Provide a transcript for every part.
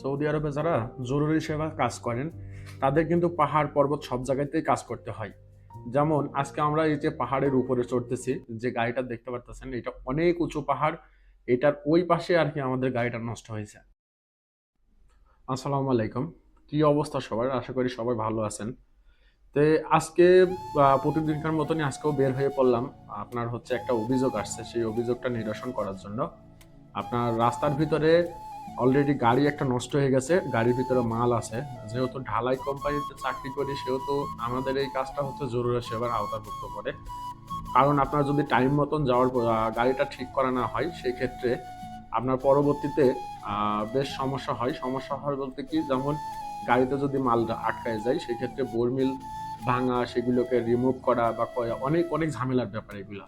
Saudi আরবে যারা জরুরি সেবা কাজ করেন, তাদের কিন্তু পাহাড় পর্বত সব জায়গাতেই কাজ করতে হয়। যেমন, আজকে আমরা এই যে পাহাড়ের উপরে চড়তেছি, যে গাড়িটা দেখতে পারতেছেন, এটা অনেক উঁচু পাহাড়, এটার ওই পাশে আর কি আমাদের গাড়িটা নষ্ট হয়েছে। আসসালামু আলাইকুম। কি অবস্থা সবার? আশা করি সবাই ভালো আছেন। তো আজকে প্রতিদিনকার মতনই আজকেও বের হয়ে পড়লাম। আপনার হচ্ছে একটা অভিযোগ আসছে, সেই অভিযোগটা নিরসন করার জন্য। আপনার রাস্তার ভিতরে অলরেডি গাড়ি একটা নষ্ট হয়ে গেছে, গাড়ির ভিতরে মাল আছে। যেহেতু ঢালাই কোম্পানিতে চাকরি করি, সেহেতু আমাদের এই কাজটা হচ্ছে জরুরি সেবার আওতাভুক্ত করে। কারণ আপনার যদি টাইম মতন যাওয়ার গাড়িটা ঠিক করা না হয়, সেক্ষেত্রে আপনার পরবর্তীতে বেশ সমস্যা হয়। সমস্যা হয় বলতে কি, যেমন গাড়িতে যদি মাল আটকায় যায়, সেক্ষেত্রে বোরমিল ভাঙা, সেগুলোকে রিমুভ করা বা অনেক অনেক ঝামেলার ব্যাপার এগুলা।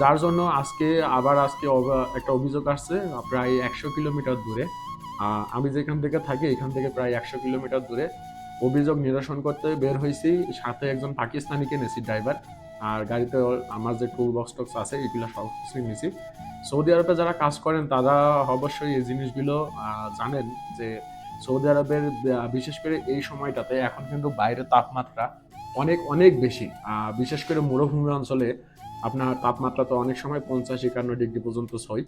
যার জন্য আজকে, আবার আজকে একটা অভিযোগ আসছে, প্রায় একশো কিলোমিটার দূরে। আমি যেখান থেকে থাকি, এখান থেকে প্রায় একশো কিলোমিটার দূরে। অভিযোগ নিরসন করতে বের হয়েছি, সাথে একজন পাকিস্তানিকে নেছি, ড্রাইভার। আর গাড়িতে আমার যে টুল বক্স টক্স আছে, এগুলো সব কিছুই নিছি। সৌদি আরবে যারা কাজ করেন, তারা অবশ্যই এই জিনিসগুলো জানেন যে সৌদি আরবের বিশেষ করে এই সময়টাতে এখন কিন্তু বাইরের তাপমাত্রা অনেক অনেক বেশি। বিশেষ করে মরুভূমি অঞ্চলে আপনার তাপমাত্রা তো অনেক সময় পঞ্চাশ, একান্ন ডিগ্রি পর্যন্ত ছয়।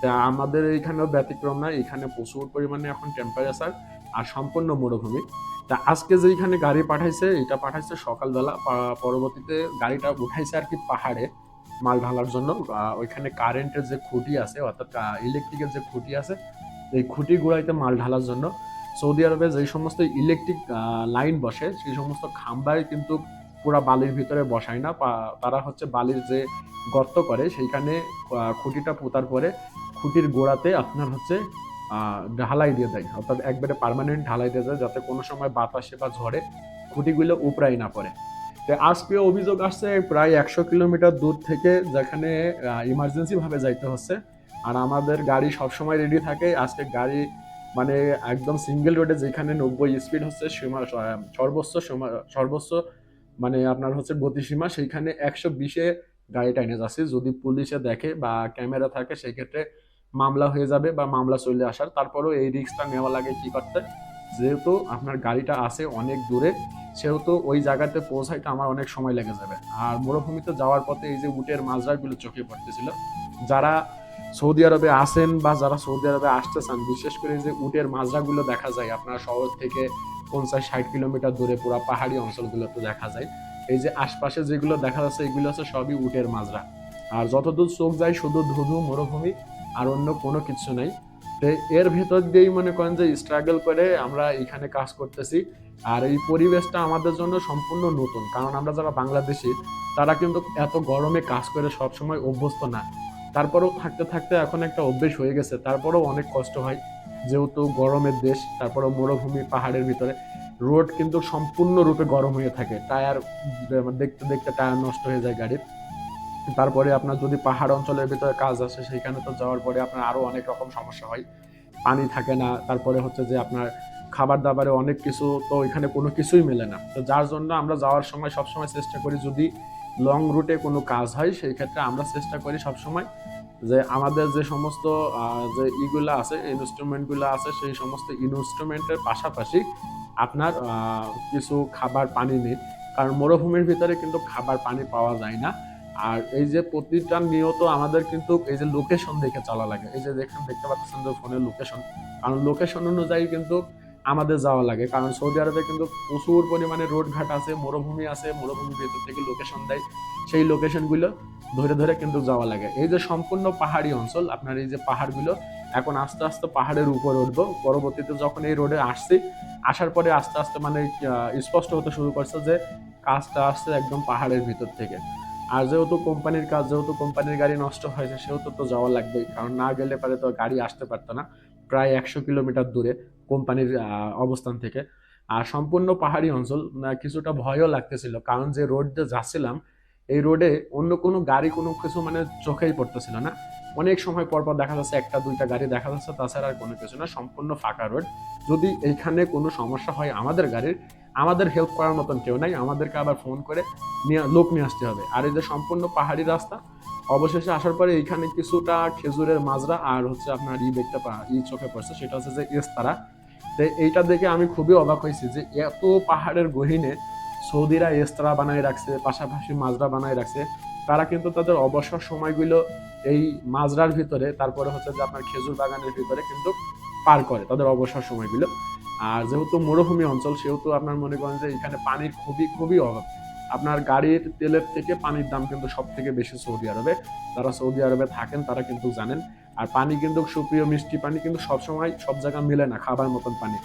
তা আমাদের এইখানেও ব্যতিক্রম না, এখানে প্রচুর পরিমাণে এখন টেম্পারেচার আর সম্পূর্ণ মরুভূমি। তা আজকে যেইখানে গাড়ি পাঠাইছে, এটা পাঠাইছে সকালবেলা পরবর্তীতে গাড়িটা উঠাইছে আর কি পাহাড়ে মাল ঢালার জন্য। ওইখানে কারেন্টের যে খুঁটি আছে, অর্থাৎ ইলেকট্রিকের যে খুঁটি আছে, এই খুঁটি গুড়াইতে মাল ঢালার জন্য। সৌদি আরবে যে সমস্ত ইলেকট্রিক লাইন বসে, সেই সমস্ত খাম্বায় কিন্তু পুরা বালির ভিতরে বসায় না। তারা হচ্ছে বালির যে গর্ত করে, সেইখানে খুঁটিটা পোতার পরে খুঁটির গোড়াতে আপনার হচ্ছে ঢালাই দিয়ে দেয়। অর্থাৎ একবারে পার্মানেন্ট ঢালাই দিয়ে দেয়, যাতে কোনো সময় বাতাসে বা ঝড়ে খুঁটিগুলো উপরাই না পড়ে। তো আজকে অভিযোগ আসছে প্রায় একশো কিলোমিটার দূর থেকে যেখানে ইমার্জেন্সিভাবে যাইতে হচ্ছে। আর আমাদের গাড়ি সবসময় রেডি থাকে। আজকে গাড়ি মানে একদম সিঙ্গেল রোডে যেখানে নব্বই স্পিড হচ্ছে সর্বোচ্চ সর্বোচ্চ মানে আপনার হচ্ছে গতিসীমা সেইখানে একশো বিশে গাড়িটা এনে যাচ্ছে। যদি পুলিশে দেখে বা ক্যামেরা থাকে সেই ক্ষেত্রে মামলা হয়ে যাবে বা মামলা চলে আসার। তারপরেও এই রিস্কটা নেওয়া লাগে কি করতে? যেহেতু আপনার গাড়িটা আছে অনেক দূরে, সেহেতু ওই জায়গাতে পৌঁছাইতে আমার অনেক সময় লেগে যাবে। আর মরুভূমিতে যাওয়ার পথে এই যে উটের মাজরাগুলো চোখে পড়তেছিল, যারা সৌদি আরবে আসেন বা যারা সৌদি আরবে আসতে চান, বিশেষ করে যে উটের মাজরাগুলো দেখা যায় আপনার শহর থেকে পঞ্চাশ, ষাট কিলোমিটার দূরে পুরো পাহাড়ি অঞ্চলগুলোতে দেখা যায়। এই যে আশপাশে যেগুলো দেখা যাচ্ছে, এগুলো হচ্ছে সবই উটের মাজরা। আর যতদূর চোখ যায়, শুধু ধুধু, মরুভূমি আর অন্য কোনো কিছু নাই। তো এর ভেতর দিয়েই মনে করেন যে স্ট্রাগল করে আমরা এখানে কাজ করতেছি। আর এই পরিবেশটা আমাদের জন্য সম্পূর্ণ নতুন। কারণ আমরা যারা বাংলাদেশি, তারা কিন্তু এত গরমে কাজ করে সবসময় অভ্যস্ত না। তারপরেও থাকতে থাকতে এখন একটা অভ্যেস হয়ে গেছে। তারপরেও অনেক কষ্ট হয়। যেহেতু গরমের দেশ তারপরে মরুভূমি, পাহাড়ের ভিতরে। রোড কিন্তু সম্পূর্ণরূপে গরম হয়ে থাকে। টায়ার দেখতে দেখতে টায়ার নষ্ট হয়ে যায় গাড়ির। তারপরে আপনার যদি পাহাড় অঞ্চলের ভিতরে কাজ আসে, সেইখানে তো যাওয়ার পরে আপনার আরও অনেক রকম সমস্যা হয়। পানি থাকে না, তারপরে হচ্ছে যে আপনার খাবার দাবারে অনেক কিছু, তো এখানে কোনো কিছুই মেলে না। তো যার জন্য আমরা যাওয়ার সময় সবসময় চেষ্টা করি, যদি লং রুটে কোনো কাজ হয়, সেই ক্ষেত্রে আমরা চেষ্টা করি সবসময় যে আমাদের যে সমস্ত যে ইগুলো আছে ইনস্ট্রুমেন্টগুলো আছে, সেই সমস্ত ইনস্ট্রুমেন্টের পাশাপাশি আপনার কিছু খাবার পানি নেই। কারণ মরুভূমির ভিতরে কিন্তু খাবার পানি পাওয়া যায় না। আর এই যে প্রতিটা নিয়ত আমাদের কিন্তু এই যে লোকেশন দেখে চলা লাগে। এই যে দেখেন, দেখতে পাচ্ছেন যে ফোনের লোকেশন কারণ লোকেশন অনুযায়ী কিন্তু আমাদের যাওয়া লাগে। কারণ সৌদি আরবে কিন্তু প্রচুর পরিমাণে রোড ঘাট আছে, মরুভূমি আছে, মরুভূমির ভেতর থেকে লোকেশন দেয়। সেই লোকেশনগুলো ধরে ধরে কিন্তু যাওয়া লাগে। এই যে সম্পূর্ণ পাহাড়ি অঞ্চল, আপনার এই যে পাহাড়গুলো, এখন আস্তে আস্তে পাহাড়ের উপর উঠবো। পরবর্তীতে যখন এই রোডে আসছি, আসার পরে আস্তে আস্তে মানে স্পষ্ট হতে শুরু করছে যে কাজটা আসছে একদম পাহাড়ের ভিতর থেকে। আর যেহেতু কোম্পানির কাজ, যেহেতু কোম্পানির গাড়ি নষ্ট হয়েছে, সেহেতু তো যাওয়া লাগবেই। কারণ না গেলে পারে তো গাড়ি আসতে পারতো না। প্রায় একশো কিলোমিটার দূরে। কোম্পানির অবস্থান থেকে। আর সম্পূর্ণ পাহাড়ি অঞ্চল কিছুটা ভয়ও লাগতেছিল। কারণ যে রোড যাচ্ছিলাম, এই রোডে অন্য কোনো গাড়ি কোনো কিছু মানে চোখেই পড়তেছিল না। অনেক সময় পর পর দেখা যাচ্ছে একটা, দুইটা গাড়ি দেখা যাচ্ছে, তাছাড়া আর কোনো কিছু না। সম্পূর্ণ ফাঁকা রোড। যদি এইখানে কোনো সমস্যা হয় আমাদের গাড়ির, আমাদের হেল্প করার মতন কেউ নাই। আমাদেরকে আবার ফোন করে নিয়ে, লোক নিয়ে আসতে হবে। আর এই যে সম্পূর্ণ পাহাড়ি রাস্তা, অবশেষে আসার পরে এইখানে কিছুটা খেজুরের মাজরা আর হচ্ছে আপনার ই দেখতে ই চোখে পড়ছে। সেটা হচ্ছে যে ইস্তারা। তো এইটা দেখে আমি খুবই অবাক হয়েছি যে এত পাহাড়ের গহীনে সৌদিরা এস্তরা বানায় রাখছে, পাশাপাশি মাজরা বানায় রাখছে। তারা কিন্তু তাদের অবসর সময়গুলো এই মাজরার ভিতরে, তারপরে হচ্ছে যে আপনার খেজুর বাগানের ভিতরে কিন্তু পার করে তাদের অবসর সময়গুলো। আর যেহেতু মরুভূমি অঞ্চল, সেহেতু আপনার মনে করেন যে এখানে পানির খুবই খুবই অভাব। আপনার গাড়ির তেলের থেকে পানির দাম কিন্তু সব থেকে বেশি সৌদি আরবে। যারা সৌদি আরবে থাকেন, তারা কিন্তু জানেন আর পানি কিন্তু সুপ্রিয় মিষ্টি পানি কিন্তু সবসময় সব জায়গায় মিলে না, খাবার মতন পানি।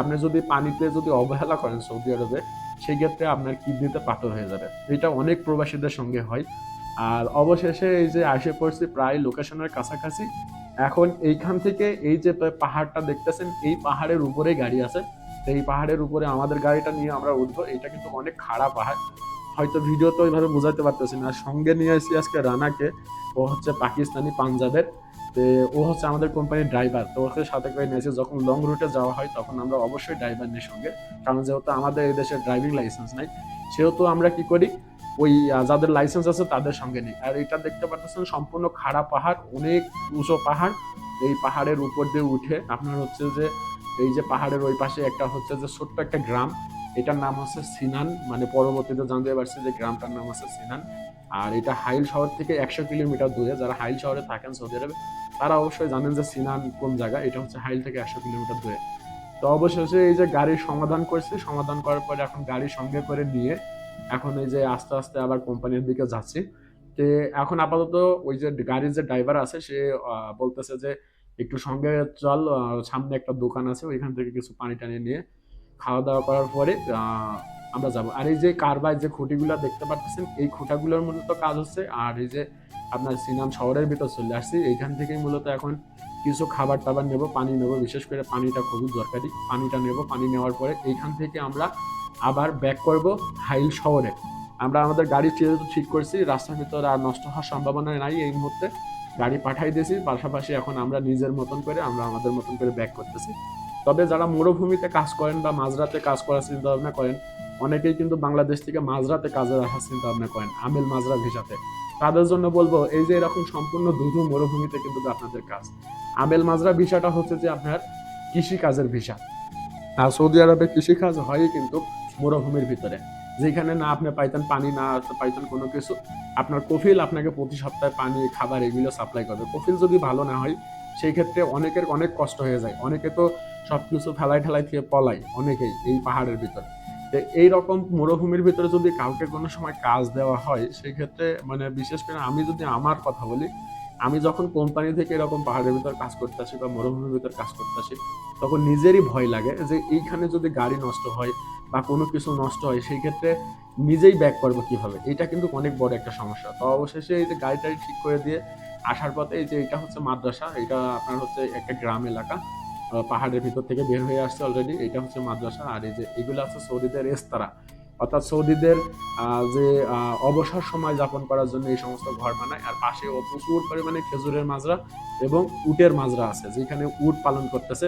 আপনি যদি পানিতে যদি অবহেলা করেন সৌদি আরবে সেই ক্ষেত্রে আপনার কিডনিতে পাথর হয়ে যাবে। এটা অনেক প্রবাসীদের সঙ্গে হয়। আর অবশেষে এই যে আসে পড়ছি প্রায় লোকেশনের কাছাকাছি, এখন এইখান থেকে এই যে পাহাড়টা দেখতেছেন, এই পাহাড়ের উপরে গাড়ি আছে। এই পাহাড়ের উপরে আমাদের গাড়িটা নিয়ে আমরা উঠবো। এটা কিন্তু অনেক খারাপ পাহাড়। হয়তো ভিডিও তো ওইভাবে বোঝাতে পারতেছি না। সঙ্গে নিয়ে আসি আজকে রানাকে। ও হচ্ছে পাকিস্তানি পাঞ্জাবের। তো ও হচ্ছে আমাদের কোম্পানির ড্রাইভার তো ওকে সাথে করে নিয়েছে। যখন লং রুটে যাওয়া হয়, তখন আমরা অবশ্যই ড্রাইভার নিই সঙ্গে। কারণ যেহেতু আমাদের দেশের ড্রাইভিং লাইসেন্স নাই, সেহেতু আমরা কি করি, ওই যাদের লাইসেন্স আছে তাদের সঙ্গে নিই। আর এটা দেখতে পাচ্ছেন, সম্পূর্ণ খাড়া পাহাড়, অনেক উঁচু পাহাড়। এই পাহাড়ের উপর দিয়ে উঠে আপনার হচ্ছে যে, এই যে পাহাড়ের ওই পাশে একটা হচ্ছে যে ছোট্ট একটা গ্রাম। এটার নাম হচ্ছে সিনান মানে পরবর্তীতে জানতে পারছি যে গ্রামটার নাম হচ্ছে সিনান। আর এটা হাইল শহর থেকে একশো কিলোমিটার দূরে। যারা হাইল শহরে থাকেন সৌদি আরবে তারা অবশ্যই জানেন যে সিনান কোন জায়গা, এটা হচ্ছে হাইল থেকে একশো কিলোমিটার দূরে। তো অবশেষে এই যে গাড়ির সমাধান করছি, সমাধান করার পরে এখন গাড়ি সঙ্গে করে নিয়ে এখন এই যে আস্তে আস্তে আবার কোম্পানির দিকে যাচ্ছি। তো এখন আপাতত ওই যে গাড়ির যে ড্রাইভার আছে, সে বলতেছে যে একটু সঙ্গে চল সামনে একটা দোকান আছে, ওইখান থেকে কিছু পানি টানি নিয়ে খাওয়া দাওয়া করার পরে আমরা যাব। আর এই যে কারবাই যে খুঁটিগুলো দেখতে পাচ্ছেন এই খুঁটাগুলোর মূলত কাজ হচ্ছে, আর এই যে আপনার সিনাম শহরের ভিতর চলে আসছি, এইখান থেকেই মূলত এখন কিছু খাবার টাবার নেব, পানি নেব, বিশেষ করে পানিটা খুবই দরকারি। পানিটা নেব, পানি নেওয়ার পরে এইখান থেকে আমরা আবার ব্যাক করব হাইল শহরে। আমরা আমাদের গাড়ি যেহেতু ঠিক করছি, রাস্তার ভিতরে আর নষ্ট হওয়ার সম্ভাবনা নাই এই মুহূর্তে। গাড়ি পাঠাই দিয়েছি, পাশাপাশি এখন আমরা নিজের মতন করে, আমরা আমাদের মতন করে ব্যাক করতেছি। তবে যারা মরুভূমিতে কাজ করেন বা মাঝরাতে কাজ করার চিন্তা ভাবনা করেন, অনেকেই কিন্তু বাংলাদেশ থেকে মাঝরাতে কাজে রাখার চিন্তা ভাবনা করেন, আমেল মাজরা ভিসাতে। তাদের জন্য বলব, এই যে এরকম সম্পূর্ণ দুধু মরুভূমিতে কিন্তু আপনাদের কাজ। আমেল মাজরা ভিসাটা হচ্ছে যে আপনার কৃষি কাজের ভিসা। আর সৌদি আরবে কৃষি কাজ হয় কিন্তু মরুভূমির ভিতরে। যেখানে না আপনি পাইতেন পানি, না পাইতেন কোনো কিছু, আপনার কফিল আপনাকে প্রতি সপ্তাহে পানি, খাবার এগুলো সাপ্লাই করবে। কফিল যদি ভালো না হয়, সেই ক্ষেত্রে অনেকের অনেক কষ্ট হয়ে যায়। অনেকে তো সব কিছু ঠেলাই থেকে পলাই অনেকেই এই পাহাড়ের ভিতরে। এই রকম মরুভূমির ভিতরে যদি কাউকে কোনো সময় কাজ দেওয়া হয় সেই ক্ষেত্রে মানে বিশেষ করে আমি যদি আমার কথা বলি, আমি যখন কোম্পানি থেকে এরকম পাহাড়ের ভিতর কাজ করতে আসি বা মরুভূমির ভিতর কাজ করতে আসি, তখন নিজেরই ভয় লাগে যে এইখানে যদি গাড়ি নষ্ট হয় বা কোনো কিছু নষ্ট হয় সেই ক্ষেত্রে নিজেই ব্যাক করব কীভাবে? এটা কিন্তু অনেক বড় একটা সমস্যা। তো অবশেষে এই যে গাড়িটাই ঠিক করে দিয়ে আসার পথে এই যে এটা হচ্ছে মাদ্রাসা, এটা আপনার হচ্ছে একটা গ্রাম এলাকা। পাহাড়ের ভিতর থেকে বের হয়ে আসছে অলরেডি এটা হচ্ছে মাদ্রাসা। আর এই যে এগুলো আছে সৌদিদের রেস্তারা অর্থাৎ সৌদিদের যে অবসর সময় যাপন করার জন্য এই সমস্ত ঘর বানায়। আর পাশে প্রচুর পরিমাণে খেজুরের মাজরা এবং উটের মাজরা আছে, যেখানে উট পালন করতেছে।